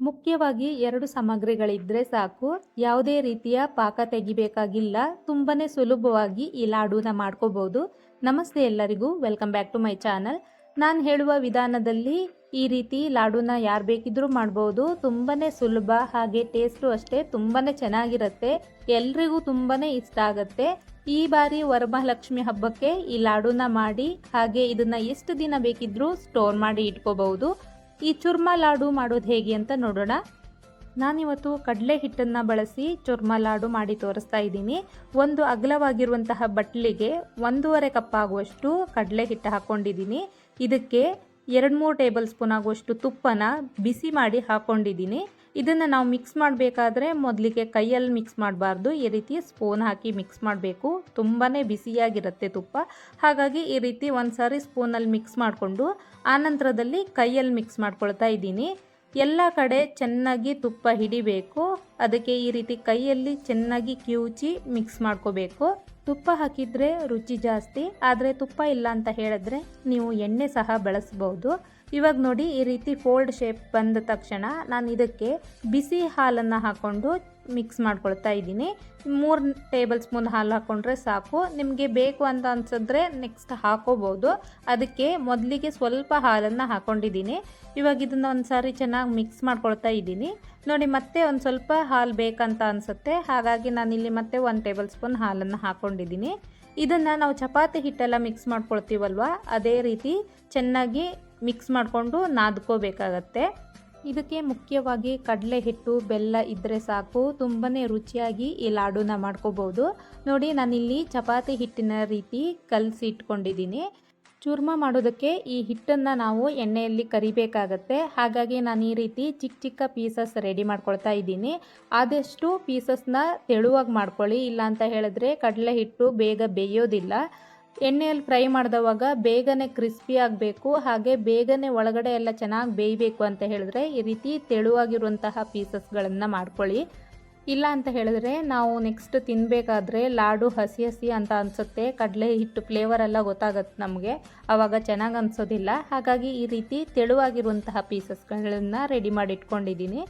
ಮುಖ್ಯವಾಗಿ ಎರಡು ಸಾಮಗ್ರಿಗಳಿದ್ದರೆ ಸಾಕು. ಯಾವುದೇ ರೀತಿಯ ಪಾಕ ತೆಗಿಬೇಕಾಗಿಲ್ಲ. ತುಂಬಾ ಸುಲಭವಾಗಿ ಈ ಲಾಡೂನ ಮಾಡ್ಕೋಬಹುದು ನಮಸ್ತೆ ಎಲ್ಲರಿಗೂ. Welcome back to my channel ನಾನು ಹೇಳುವ ವಿಧಾನದಲ್ಲಿ ಈ ರೀತಿ ಲಾಡೂನ ಯಾರು ಬೇಕಿದ್ರೂ ಮಾಡ್ಬೋದು. ತುಂಬಾ ಸುಲಭ ಹಾಗೆ ಟೇಸ್ಟು ಅಷ್ಟೇ ತುಂಬಾ ಚೆನ್ನಾಗಿರುತ್ತೆ. ಎಲ್ರಿಗೂ ತುಂಬಾ ಇಷ್ಟ ಆಗುತ್ತೆ. ಈ ಬಾರಿ ವರಮಹಾಲಕ್ಷ್ಮಿ ಹಬ್ಬಕ್ಕೆ ಈ ಲಾಡೂನ ಮಾಡಿ ಹಾಗೆ ಇದನ್ನ ಎಷ್ಟು ದಿನ ಬೇಕಿದ್ರೂ ಸ್ಟೋರ್ ಮಾಡಿ ಇಟ್ಕೋಬಹುದು. ಈ ಚುರ್ಮ ಲಾಡು ಮಾಡೋದು ಹೇಗೆ ಅಂತ ನೋಡೋಣ. ನಾನಿವತ್ತು ಕಡಲೆ ಹಿಟ್ಟನ್ನು ಬಳಸಿ ಚುರ್ಮ ಲಾಡು ಮಾಡಿ ತೋರಿಸ್ತಾ ಇದ್ದೀನಿ. ಒಂದು ಅಗಲವಾಗಿರುವಂತಹ ಬಟ್ಲಿಗೆ ಒಂದೂವರೆ ಕಪ್ ಆಗುವಷ್ಟು ಕಡಲೆ ಹಿಟ್ಟು ಹಾಕ್ಕೊಂಡಿದ್ದೀನಿ ಇದಕ್ಕೆ ಎರಡು ಮೂರು ಟೇಬಲ್ ಸ್ಪೂನ್ ಆಗುವಷ್ಟು ತುಪ್ಪನ ಬಿಸಿ ಮಾಡಿ ಹಾಕ್ಕೊಂಡಿದ್ದೀನಿ ಇದನ್ನು ನಾವು ಮಿಕ್ಸ್ ಮಾಡಬೇಕಾದ್ರೆ ಮೊದಲಿಗೆ ಕೈಯಲ್ಲಿ ಮಿಕ್ಸ್ ಮಾಡಬಾರ್ದು. ಈ ರೀತಿ ಸ್ಪೂನ್ ಹಾಕಿ ಮಿಕ್ಸ್ ಮಾಡಬೇಕು. ತುಂಬಾ ಬಿಸಿಯಾಗಿರುತ್ತೆ ತುಪ್ಪ. ಹಾಗಾಗಿ ಈ ರೀತಿ ಒಂದು ಸಾರಿ ಸ್ಪೂನಲ್ಲಿ ಮಿಕ್ಸ್ ಮಾಡಿಕೊಂಡು ಆನಂತರದಲ್ಲಿ ಕೈಯಲ್ಲಿ ಮಿಕ್ಸ್ ಮಾಡ್ಕೊಳ್ತಾ ಇದ್ದೀನಿ. ಎಲ್ಲ ಕಡೆ ಚೆನ್ನಾಗಿ ತುಪ್ಪ ಹಿಡಿಬೇಕು. ಅದಕ್ಕೆ ಈ ರೀತಿ ಕೈಯಲ್ಲಿ ಚೆನ್ನಾಗಿ ಕಿವುಚಿ ಮಿಕ್ಸ್ ಮಾಡ್ಕೋಬೇಕು. ತುಪ್ಪ ಹಾಕಿದರೆ ರುಚಿ ಜಾಸ್ತಿ. ಆದರೆ ತುಪ್ಪ ಇಲ್ಲ ಅಂತ ಹೇಳಿದ್ರೆ ನೀವು ಎಣ್ಣೆ ಸಹ ಬಳಸ್ಬೋದು. ಇವಾಗ ನೋಡಿ ಈ ರೀತಿ ಫೋಲ್ಡ್ ಶೇಪ್ ಬಂದ ತಕ್ಷಣ ನಾನು ಇದಕ್ಕೆ ಬಿಸಿ ಹಾಲನ್ನು ಹಾಕ್ಕೊಂಡು ಮಿಕ್ಸ್ ಮಾಡ್ಕೊಳ್ತಾ ಇದ್ದೀನಿ. ಮೂರು ಟೇಬಲ್ ಸ್ಪೂನ್ ಹಾಲು ಹಾಕ್ಕೊಂಡ್ರೆ ಸಾಕು. ನಿಮಗೆ ಬೇಕು ಅಂತ ಅನ್ಸಿದ್ರೆ ನೆಕ್ಸ್ಟ್ ಹಾಕೋಬೋದು. ಅದಕ್ಕೆ ಮೊದಲಿಗೆ ಸ್ವಲ್ಪ ಹಾಲನ್ನು ಹಾಕ್ಕೊಂಡಿದ್ದೀನಿ ಇವಾಗ ಇದನ್ನ ಒಂದು ಸಾರಿ ಚೆನ್ನಾಗಿ ಮಿಕ್ಸ್ ಮಾಡ್ಕೊಳ್ತಾ ಇದ್ದೀನಿ. ನೋಡಿ ಮತ್ತೆ ಒಂದು ಸ್ವಲ್ಪ ಹಾಲು ಬೇಕಂತ ಅನಿಸುತ್ತೆ. ಹಾಗಾಗಿ ನಾನು ಇಲ್ಲಿ ಮತ್ತೆ ಒಂದು ಟೇಬಲ್ ಸ್ಪೂನ್ ಹಾಲನ್ನು ಹಾಕ್ಕೊಂಡಿದ್ದೀನಿ ಇದನ್ನು ನಾವು ಚಪಾತಿ ಹಿಟ್ಟೆಲ್ಲ ಮಿಕ್ಸ್ ಮಾಡ್ಕೊಳ್ತೀವಲ್ವ? ಅದೇ ರೀತಿ ಚೆನ್ನಾಗಿ ಮಿಕ್ಸ್ ಮಾಡಿಕೊಂಡು ನಾದ್ಕೋಬೇಕಾಗತ್ತೆ. ಇದಕ್ಕೆ ಮುಖ್ಯವಾಗಿ ಕಡಲೆ ಹಿಟ್ಟು ಬೆಲ್ಲ ಇದ್ದರೆ ಸಾಕು. ತುಂಬಾ ರುಚಿಯಾಗಿ ಈ ಲಾಡುನ ಮಾಡ್ಕೋಬೋದು. ನೋಡಿ ನಾನಿಲ್ಲಿ ಚಪಾತಿ ಹಿಟ್ಟಿನ ರೀತಿ ಕಲಸಿ ಇಟ್ಕೊಂಡಿದ್ದೀನಿ ಚೂರ್ಮ ಮಾಡೋದಕ್ಕೆ ಈ ಹಿಟ್ಟನ್ನು ನಾವು ಎಣ್ಣೆಯಲ್ಲಿ ಕರಿಬೇಕಾಗತ್ತೆ. ಹಾಗಾಗಿ ನಾನು ಈ ರೀತಿ ಚಿಕ್ಕ ಚಿಕ್ಕ ಪೀಸಸ್ ರೆಡಿ ಮಾಡ್ಕೊಳ್ತಾ ಇದ್ದೀನಿ. ಆದಷ್ಟು ಪೀಸಸ್ನ ತೆಳುವಾಗಿ ಮಾಡ್ಕೊಳ್ಳಿ. ಇಲ್ಲ ಅಂತ ಹೇಳಿದ್ರೆ ಕಡಲೆ ಹಿಟ್ಟು ಬೇಗ ಬೇಯೋದಿಲ್ಲ. ಎಣ್ಣೆಯಲ್ಲಿ ಫ್ರೈ ಮಾಡಿದವಾಗ ಬೇಗನೆ ಕ್ರಿಸ್ಪಿ ಆಗಬೇಕು. ಹಾಗೆ ಬೇಗನೆ ಒಳಗಡೆ ಎಲ್ಲ ಚೆನ್ನಾಗಿ ಬೇಯಬೇಕು ಅಂತ ಹೇಳಿದ್ರೆ ಈ ರೀತಿ ತೆಳುವಾಗಿರುವಂತಹ ಪೀಸಸ್ಗಳನ್ನು ಮಾಡ್ಕೊಳ್ಳಿ. ಇಲ್ಲ ಅಂತ ಹೇಳಿದ್ರೆ ನಾವು ನೆಕ್ಸ್ಟ್ ತಿನ್ನಬೇಕಾದ್ರೆ ಲಾಡು, ಹಸಿ ಹಸಿ ಅಂತ ಅನಿಸುತ್ತೆ. ಕಡಲೆ ಹಿಟ್ಟು ಫ್ಲೇವರ್ ಎಲ್ಲ ಗೊತ್ತಾಗುತ್ತೆ ನಮಗೆ. ಆವಾಗ ಚೆನ್ನಾಗಿ ಅನಿಸೋದಿಲ್ಲ. ಹಾಗಾಗಿ ಈ ರೀತಿ ತೆಳುವಾಗಿರುವಂತಹ ಪೀಸಸ್ಗಳನ್ನು ರೆಡಿ ಮಾಡಿ ಇಟ್ಕೊಂಡಿದ್ದೀನಿ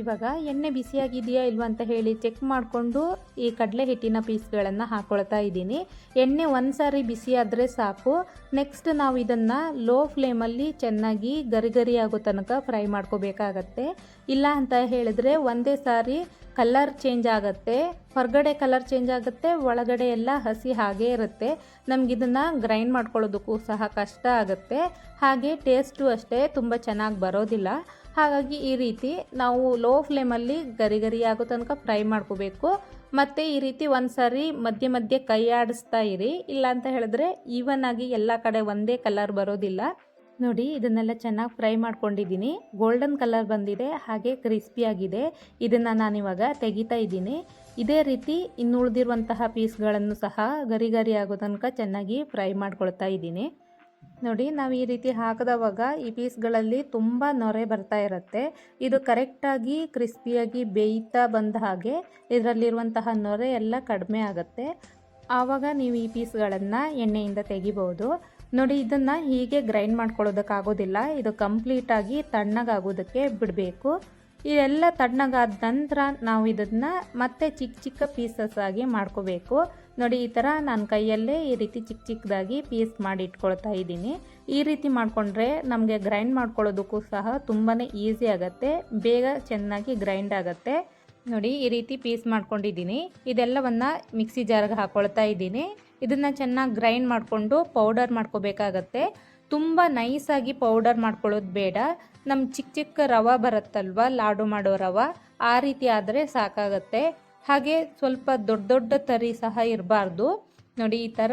ಇವಾಗ ಎಣ್ಣೆ ಬಿಸಿಯಾಗಿದೆಯಾ ಇಲ್ವಾ ಅಂತ ಹೇಳಿ ಚೆಕ್ ಮಾಡಿಕೊಂಡು ಈ ಕಡಲೆ ಹಿಟ್ಟಿನ ಪೀಸ್ಗಳನ್ನು ಹಾಕ್ಕೊಳ್ತಾ ಇದ್ದೀನಿ. ಎಣ್ಣೆ ಒಂದು ಸಾರಿ ಬಿಸಿ ಆದರೆ ಸಾಕು. ನೆಕ್ಸ್ಟ್ ನಾವು ಇದನ್ನು ಲೋ ಫ್ಲೇಮಲ್ಲಿ ಚೆನ್ನಾಗಿ ಗರಿ ಆಗೋ ತನಕ ಫ್ರೈ ಮಾಡ್ಕೋಬೇಕಾಗತ್ತೆ. ಇಲ್ಲ ಅಂತ ಹೇಳಿದ್ರೆ ಒಂದೇ ಸಾರಿ ಕಲರ್ ಚೇಂಜ್ ಆಗುತ್ತೆ, ಹೊರಗಡೆ ಕಲರ್ ಚೇಂಜ್ ಆಗುತ್ತೆ, ಒಳಗಡೆ ಎಲ್ಲ ಹಸಿ ಹಾಗೇ ಇರುತ್ತೆ. ನಮಗಿದನ್ನು ಗ್ರೈಂಡ್ ಮಾಡ್ಕೊಳ್ಳೋದಕ್ಕೂ ಸಹ ಕಷ್ಟ ಆಗುತ್ತೆ. ಹಾಗೆ ಟೇಸ್ಟು ಅಷ್ಟೇ ತುಂಬ ಚೆನ್ನಾಗಿ ಬರೋದಿಲ್ಲ. ಹಾಗಾಗಿ ಈ ರೀತಿ ನಾವು ಲೋ ಫ್ಲೇಮಲ್ಲಿ ಗರಿ ಗರಿ ತನಕ ಫ್ರೈ ಮಾಡ್ಕೋಬೇಕು. ಮತ್ತು ಈ ರೀತಿ ಒಂದು ಸಾರಿ ಮಧ್ಯೆ ಮಧ್ಯೆ ಕೈ ಆಡಿಸ್ತಾ ಇರಿ. ಇಲ್ಲ ಅಂತ ಹೇಳಿದ್ರೆ ಈವನ್ ಆಗಿ ಎಲ್ಲ ಕಡೆ ಒಂದೇ ಕಲರ್ ಬರೋದಿಲ್ಲ. ನೋಡಿ, ಇದನ್ನೆಲ್ಲ ಚೆನ್ನಾಗಿ ಫ್ರೈ ಮಾಡ್ಕೊಂಡಿದ್ದೀನಿ. ಗೋಲ್ಡನ್ ಕಲರ್ ಬಂದಿದೆ, ಹಾಗೆ ಕ್ರಿಸ್ಪಿಯಾಗಿದೆ ಇದನ್ನು ನಾನಿವಾಗ ತೆಗಿತಾ ಇದ್ದೀನಿ. ಇದೇ ರೀತಿ ಇನ್ನು ಉಳಿದಿರುವಂತಹ ಪೀಸ್ಗಳನ್ನು ಸಹ ಗರಿ ಗರಿ ಆಗೋ ತನಕ ಚೆನ್ನಾಗಿ ಫ್ರೈ ಮಾಡ್ಕೊಳ್ತಾ ಇದ್ದೀನಿ. ನೋಡಿ, ನಾವು ಈ ರೀತಿ ಹಾಕಿದವಾಗ ಈ ಪೀಸ್ಗಳಲ್ಲಿ ತುಂಬ ನೊರೆ ಬರ್ತಾ ಇರುತ್ತೆ. ಇದು ಕರೆಕ್ಟಾಗಿ ಕ್ರಿಸ್ಪಿಯಾಗಿ ಬೇಯ್ತಾ ಬಂದ ಹಾಗೆ ಇದರಲ್ಲಿರುವಂತಹ ನೊರೆ ಎಲ್ಲ ಕಡಿಮೆ ಆಗುತ್ತೆ. ಆವಾಗ ನೀವು ಈ ಪೀಸ್ಗಳನ್ನು ಎಣ್ಣೆಯಿಂದ ತೆಗಿಬೋದು. ನೋಡಿ, ಇದನ್ನು ಹೀಗೆ ಗ್ರೈಂಡ್ ಮಾಡ್ಕೊಳ್ಳೋದಕ್ಕಾಗೋದಿಲ್ಲ ಇದು ಕಂಪ್ಲೀಟಾಗಿ ತಣ್ಣಗಾಗೋದಕ್ಕೆ ಬಿಡಬೇಕು. ಇದೆಲ್ಲ ತಣ್ಣಗಾದ ನಂತರ ನಾವು ಇದನ್ನು ಮತ್ತೆ ಚಿಕ್ಕ ಚಿಕ್ಕ ಪೀಸಸ್ ಆಗಿ ಮಾಡ್ಕೋಬೇಕು. ನೋಡಿ, ಈ ಥರ ನಾನು ಕೈಯಲ್ಲೇ ಈ ರೀತಿ ಚಿಕ್ಕ ಚಿಕ್ಕದಾಗಿ ಪೀಸ್ ಮಾಡಿ ಇಟ್ಕೊಳ್ತಾ ಇದ್ದೀನಿ. ಈ ರೀತಿ ಮಾಡಿಕೊಂಡ್ರೆ ನಮಗೆ ಗ್ರೈಂಡ್ ಮಾಡ್ಕೊಳ್ಳೋದಕ್ಕೂ ಸಹ ತುಂಬಾ ಈಸಿ ಆಗುತ್ತೆ. ಬೇಗ ಚೆನ್ನಾಗಿ ಗ್ರೈಂಡ್ ಆಗುತ್ತೆ. ನೋಡಿ, ಈ ರೀತಿ ಪೀಸ್ ಮಾಡ್ಕೊಂಡಿದ್ದೀನಿ. ಇದೆಲ್ಲವನ್ನ ಮಿಕ್ಸಿ ಜಾರ್ಗೆ ಹಾಕೊಳ್ತಾ ಇದ್ದೀನಿ. ಇದನ್ನು ಚೆನ್ನಾಗಿ ಗ್ರೈಂಡ್ ಮಾಡಿಕೊಂಡು ಪೌಡರ್ ಮಾಡ್ಕೋಬೇಕಾಗತ್ತೆ. ತುಂಬ ನೈಸಾಗಿ ಪೌಡರ್ ಮಾಡ್ಕೊಳ್ಳೋದು ಬೇಡ. ನಮ್ಮ ಚಿಕ್ಕ ಚಿಕ್ಕ ರವ ಬರುತ್ತಲ್ವ, ಲಾಡು ಮಾಡೋ ರವ, ಆ ರೀತಿ ಆದರೆ ಸಾಕಾಗತ್ತೆ. ಹಾಗೆ ಸ್ವಲ್ಪ ದೊಡ್ಡ ದೊಡ್ಡ ತರಿ ಸಹ ಇರಬಾರ್ದು. ನೋಡಿ, ಈ ಥರ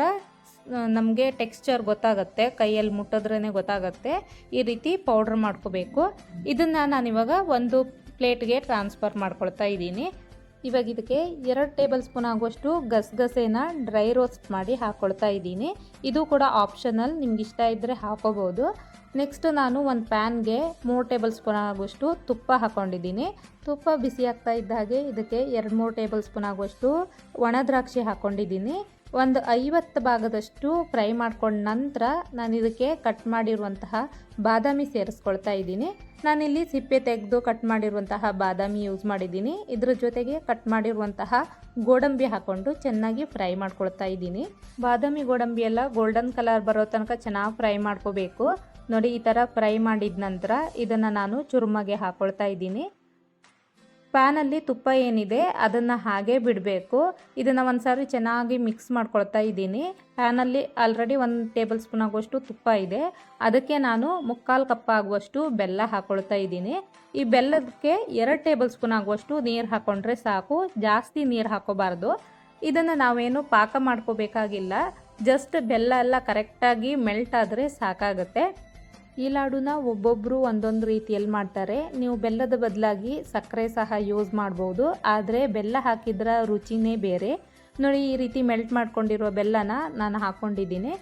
ನಮಗೆ ಟೆಕ್ಸ್ಚರ್ ಗೊತ್ತಾಗುತ್ತೆ, ಕೈಯಲ್ಲಿ ಮುಟ್ಟಿದ್ರೇ ಗೊತ್ತಾಗುತ್ತೆ. ಈ ರೀತಿ ಪೌಡ್ರ್ ಮಾಡ್ಕೋಬೇಕು. ಇದನ್ನು ನಾನಿವಾಗ ಒಂದು ಪ್ಲೇಟ್ಗೆ ಟ್ರಾನ್ಸ್ಫರ್ ಮಾಡ್ಕೊಳ್ತಾ ಇದ್ದೀನಿ. ಇವಾಗ ಇದಕ್ಕೆ ಎರಡು ಟೇಬಲ್ ಸ್ಪೂನ್ ಆಗುವಷ್ಟು ಗಸಗಸೆನ ಡ್ರೈ ರೋಸ್ಟ್ ಮಾಡಿ ಹಾಕ್ಕೊಳ್ತಾ ಇದ್ದೀನಿ. ಇದು ಕೂಡ ಆಪ್ಷನಲ್, ನಿಮ್ಗೆ ಇಷ್ಟ ಇದ್ದರೆ ಹಾಕೋಬೋದು. ನೆಕ್ಸ್ಟ್ ನಾನು ಒಂದು ಪ್ಯಾನ್ಗೆ ಮೂರು ಟೇಬಲ್ ಸ್ಪೂನ್ ಆಗುವಷ್ಟು ತುಪ್ಪ ಹಾಕ್ಕೊಂಡಿದ್ದೀನಿ ತುಪ್ಪ ಬಿಸಿ ಆಗ್ತಾ ಇದ್ದ ಹಾಗೆ ಇದಕ್ಕೆ ಎರಡು ಮೂರು ಟೇಬಲ್ ಸ್ಪೂನ್ ಆಗುವಷ್ಟು ಒಣ ದ್ರಾಕ್ಷಿ ಹಾಕ್ಕೊಂಡಿದ್ದೀನಿ ಒಂದು ಐವತ್ತು ಭಾಗದಷ್ಟು ಫ್ರೈ ಮಾಡ್ಕೊಂಡ ನಂತರ ನಾನು ಇದಕ್ಕೆ ಕಟ್ ಮಾಡಿರುವಂತಹ ಬಾದಾಮಿ ಸೇರಿಸ್ಕೊಳ್ತಾ ಇದ್ದೀನಿ. ನಾನಿಲ್ಲಿ ಸಿಪ್ಪೆ ತೆಗೆದು ಕಟ್ ಮಾಡಿರುವಂತಹ ಬಾದಾಮಿ ಯೂಸ್ ಮಾಡಿದ್ದೀನಿ. ಇದ್ರ ಜೊತೆಗೆ ಕಟ್ ಮಾಡಿರುವಂತಹ ಗೋಡಂಬಿ ಹಾಕ್ಕೊಂಡು ಚೆನ್ನಾಗಿ ಫ್ರೈ ಮಾಡ್ಕೊಳ್ತಾ ಇದ್ದೀನಿ. ಬಾದಾಮಿ ಗೋಡಂಬಿ ಎಲ್ಲ ಗೋಲ್ಡನ್ ಕಲರ್ ಬರೋ ತನಕ ಚೆನ್ನಾಗಿ ಫ್ರೈ ಮಾಡ್ಕೋಬೇಕು. ನೋಡಿ, ಈ ಥರ ಫ್ರೈ ಮಾಡಿದ ನಂತರ ಇದನ್ನು ನಾನು ಚುರುಮಗೆ ಹಾಕ್ಕೊಳ್ತಾ ಇದ್ದೀನಿ. ಪ್ಯಾನಲ್ಲಿ ತುಪ್ಪ ಏನಿದೆ ಅದನ್ನು ಹಾಗೆ ಬಿಡಬೇಕು. ಇದನ್ನು ಒಂದು ಸಾರಿ ಚೆನ್ನಾಗಿ ಮಿಕ್ಸ್ ಮಾಡ್ಕೊಳ್ತಾ ಇದ್ದೀನಿ. ಪ್ಯಾನಲ್ಲಿ ಆಲ್ರೆಡಿ ಒಂದು ಟೇಬಲ್ ಸ್ಪೂನ್ ಆಗುವಷ್ಟು ತುಪ್ಪ ಇದೆ. ಅದಕ್ಕೆ ನಾನು ಮುಕ್ಕಾಲು ಕಪ್ ಆಗುವಷ್ಟು ಬೆಲ್ಲ ಹಾಕ್ಕೊಳ್ತಾ ಇದ್ದೀನಿ. ಈ ಬೆಲ್ಲದಕ್ಕೆ ಎರಡು ಟೇಬಲ್ ಸ್ಪೂನ್ ಆಗುವಷ್ಟು ನೀರು ಹಾಕ್ಕೊಂಡ್ರೆ ಸಾಕು. ಜಾಸ್ತಿ ನೀರು ಹಾಕೋಬಾರ್ದು. ಇದನ್ನು ನಾವೇನು ಪಾಕ ಮಾಡ್ಕೋಬೇಕಾಗಿಲ್ಲ. ಜಸ್ಟ್ ಬೆಲ್ಲ ಎಲ್ಲ ಕರೆಕ್ಟಾಗಿ ಮೆಲ್ಟ್ ಆದರೆ ಸಾಕಾಗುತ್ತೆ. ಈ ಲಾಡುನ ಒಬ್ಬೊಬ್ಬರು ಒಂದೊಂದು ರೀತಿಯಲ್ಲಿ ಮಾಡ್ತಾರೆ. ನೀವು ಬೆಲ್ಲದ ಬದಲಾಗಿ ಸಕ್ಕರೆ ಸಹ ಯೂಸ್ ಮಾಡ್ಬೋದು. ಆದರೆ ಬೆಲ್ಲ ಹಾಕಿದ್ರ ರುಚಿನೇ ಬೇರೆ. ನೋಡಿ, ಈ ರೀತಿ ಮೆಲ್ಟ್ ಮಾಡ್ಕೊಂಡಿರೋ ಬೆಲ್ಲನ ನಾನು ಹಾಕ್ಕೊಂಡಿದ್ದೀನಿ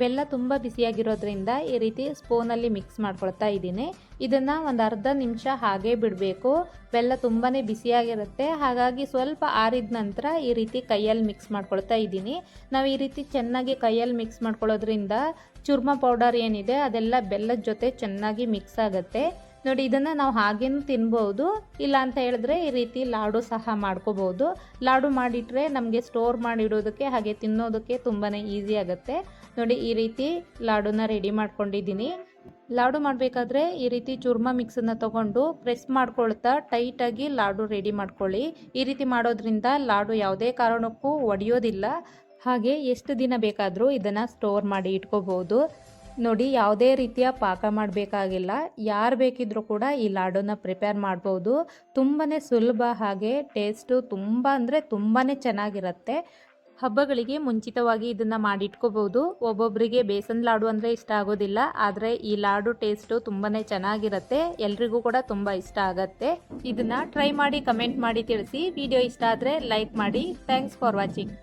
ಬೆಲ್ಲ ತುಂಬ ಬಿಸಿಯಾಗಿರೋದ್ರಿಂದ ಈ ರೀತಿ ಸ್ಪೂನಲ್ಲಿ ಮಿಕ್ಸ್ ಮಾಡ್ಕೊಳ್ತಾ ಇದ್ದೀನಿ. ಇದನ್ನು ಒಂದು ಅರ್ಧ ನಿಮಿಷ ಹಾಗೇ ಬಿಡಬೇಕು. ಬೆಲ್ಲ ತುಂಬಾ ಬಿಸಿಯಾಗಿರುತ್ತೆ ಹಾಗಾಗಿ ಸ್ವಲ್ಪ ಆರಿದ ನಂತರ ಈ ರೀತಿ ಕೈಯಲ್ಲಿ ಮಿಕ್ಸ್ ಮಾಡ್ಕೊಳ್ತಾ ಇದ್ದೀನಿ. ನಾವು ಈ ರೀತಿ ಚೆನ್ನಾಗಿ ಕೈಯಲ್ಲಿ ಮಿಕ್ಸ್ ಮಾಡ್ಕೊಳ್ಳೋದ್ರಿಂದ ಚುರ್ಮ ಪೌಡರ್ ಏನಿದೆ ಅದೆಲ್ಲ ಬೆಲ್ಲದ ಜೊತೆ ಚೆನ್ನಾಗಿ ಮಿಕ್ಸ್ ಆಗುತ್ತೆ. ನೋಡಿ, ಇದನ್ನು ನಾವು ಹಾಗೇನು ತಿನ್ಬೋದು. ಇಲ್ಲ ಅಂತ ಹೇಳಿದ್ರೆ ಈ ರೀತಿ ಲಾಡು ಸಹ ಮಾಡ್ಕೋಬೋದು. ಲಾಡು ಮಾಡಿಟ್ರೆ ನಮಗೆ ಸ್ಟೋರ್ ಮಾಡಿಡೋದಕ್ಕೆ ಹಾಗೆ ತಿನ್ನೋದಕ್ಕೆ ತುಂಬಾ ಈಸಿ ಆಗುತ್ತೆ. ನೋಡಿ, ಈ ರೀತಿ ಲಾಡುನ ರೆಡಿ ಮಾಡ್ಕೊಂಡಿದ್ದೀನಿ. ಲಾಡು ಮಾಡಬೇಕಾದ್ರೆ ಈ ರೀತಿ ಚೂರ್ಮ ಮಿಕ್ಸನ್ನು ತಗೊಂಡು ಪ್ರೆಸ್ ಮಾಡ್ಕೊಳ್ತಾ ಟೈಟಾಗಿ ಲಾಡು ರೆಡಿ ಮಾಡ್ಕೊಳ್ಳಿ. ಈ ರೀತಿ ಮಾಡೋದ್ರಿಂದ ಲಾಡು ಯಾವುದೇ ಕಾರಣಕ್ಕೂ ಒಡೆಯೋದಿಲ್ಲ. ಹಾಗೆ ಎಷ್ಟು ದಿನ ಬೇಕಾದರೂ ಇದನ್ನು ಸ್ಟೋರ್ ಮಾಡಿ ಇಟ್ಕೋಬೋದು. ನೋಡಿ, ಯಾವುದೇ ರೀತಿಯ ಪಾಕ ಮಾಡಬೇಕಾಗಿಲ್ಲ. ಯಾರು ಬೇಕಿದ್ರೂ ಕೂಡ ಈ ಲಾಡನ್ನ ಪ್ರಿಪೇರ್ ಮಾಡ್ಬೋದು. ತುಂಬಾ ಸುಲಭ ಹಾಗೆ ಟೇಸ್ಟು ತುಂಬ ಅಂದರೆ ತುಂಬಾ ಚೆನ್ನಾಗಿರುತ್ತೆ. ಹಬ್ಬಗಳಿಗೆ ಮುಂಚಿತವಾಗಿ ಇದನ್ನು ಮಾಡಿಟ್ಕೋಬೋದು. ಒಬ್ಬೊಬ್ಬರಿಗೆ ಬೇಸನ್ ಲಾಡು ಅಂದರೆ ಇಷ್ಟ ಆಗೋದಿಲ್ಲ. ಆದರೆ ಈ ಲಾಡು ಟೇಸ್ಟು ತುಂಬಾ ಚೆನ್ನಾಗಿರುತ್ತೆ. ಎಲ್ರಿಗೂ ಕೂಡ ತುಂಬ ಇಷ್ಟ ಆಗುತ್ತೆ. ಇದನ್ನು ಟ್ರೈ ಮಾಡಿ, ಕಮೆಂಟ್ ಮಾಡಿ ತಿಳಿಸಿ. ವಿಡಿಯೋ ಇಷ್ಟ ಆದರೆ ಲೈಕ್ ಮಾಡಿ. Thanks for watching.